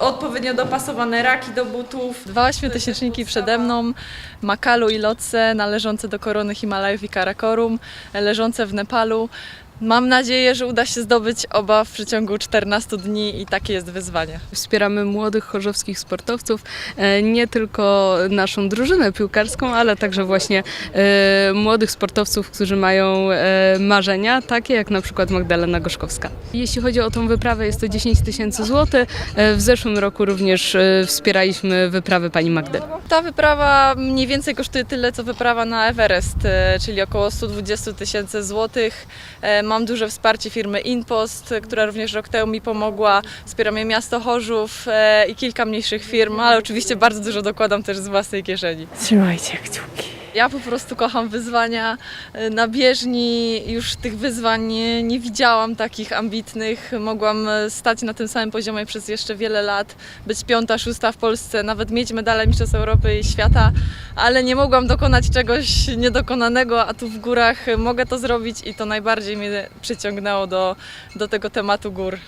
odpowiednio dopasowane raki do butów. Dwa ośmiotysięczniki przede mną, Makalu i Lotse należące do korony Himalajów i Karakorum, leżące w Nepalu. Mam nadzieję, że uda się zdobyć oba w przeciągu 14 dni i takie jest wyzwanie. Wspieramy młodych chorzowskich sportowców, e, nie tylko naszą drużynę piłkarską, ale także właśnie e, młodych sportowców, którzy mają e, marzenia, takie jak na przykład Magdalena Gorzkowska. Jeśli chodzi o tą wyprawę, jest to 10 tysięcy złotych. W zeszłym roku również wspieraliśmy wyprawę pani Magdy. Ta wyprawa mniej więcej kosztuje tyle, co wyprawa na Everest, czyli około 120 tysięcy złotych. Mam duże wsparcie firmy InPost, która również rok temu mi pomogła. Wspiera mnie miasto Chorzów e, i kilka mniejszych firm, ale oczywiście bardzo dużo dokładam też z własnej kieszeni. Trzymajcie kciuki. Ja po prostu kocham wyzwania. E, Na bieżni już tych wyzwań nie, nie widziałam takich ambitnych. Mogłam e, stać na tym samym poziomie przez jeszcze wiele lat, być piąta, szósta w Polsce, nawet mieć medale Mistrzostw Europy i świata, ale nie mogłam dokonać czegoś niedokonanego, a tu w górach mogę to zrobić i to najbardziej mnie przyciągnęło do, do tego tematu gór.